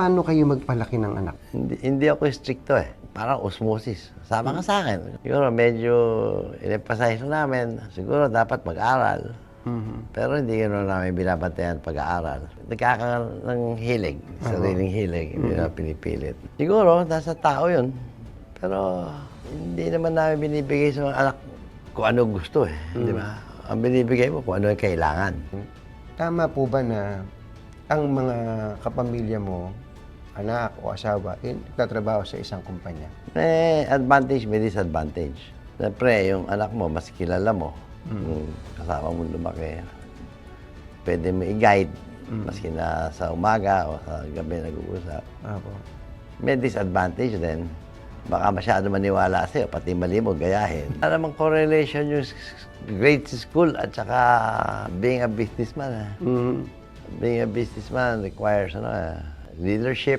Paano kayo magpalaki ng anak? Hindi, hindi ako stricto eh. Parang osmosis. Sama ka sa akin. Siguro medyo in-emphasize namin. Siguro dapat mag-aral. Pero hindi gano'n namin binabantayan pag-aaral. Nagkakaroon ng hilig, sariling hilig, hindi na pinipilit. Siguro, nasa tao yun. Pero hindi naman namin binibigay sa mga anak kung ano gusto eh. Di ba? Ang binibigay mo kung ano yung kailangan. Tama po ba na ang mga kapamilya mo, anak o asawa, eh, nagtatrabaho sa isang kumpanya? May advantage, may disadvantage. Siyempre, yung anak mo, mas kilala mo. Yung kasama mo lumaki. Pwede mo i-guide, maski na sa umaga o sa gabi nag-uusap. Apo. May disadvantage din. Baka masyado maniwala sa'yo, pati mali mo, gayahin. Ano namang correlation yung grade school at saka being a businessman. Eh. Mhm. Being a businessman requires ano, eh, leadership,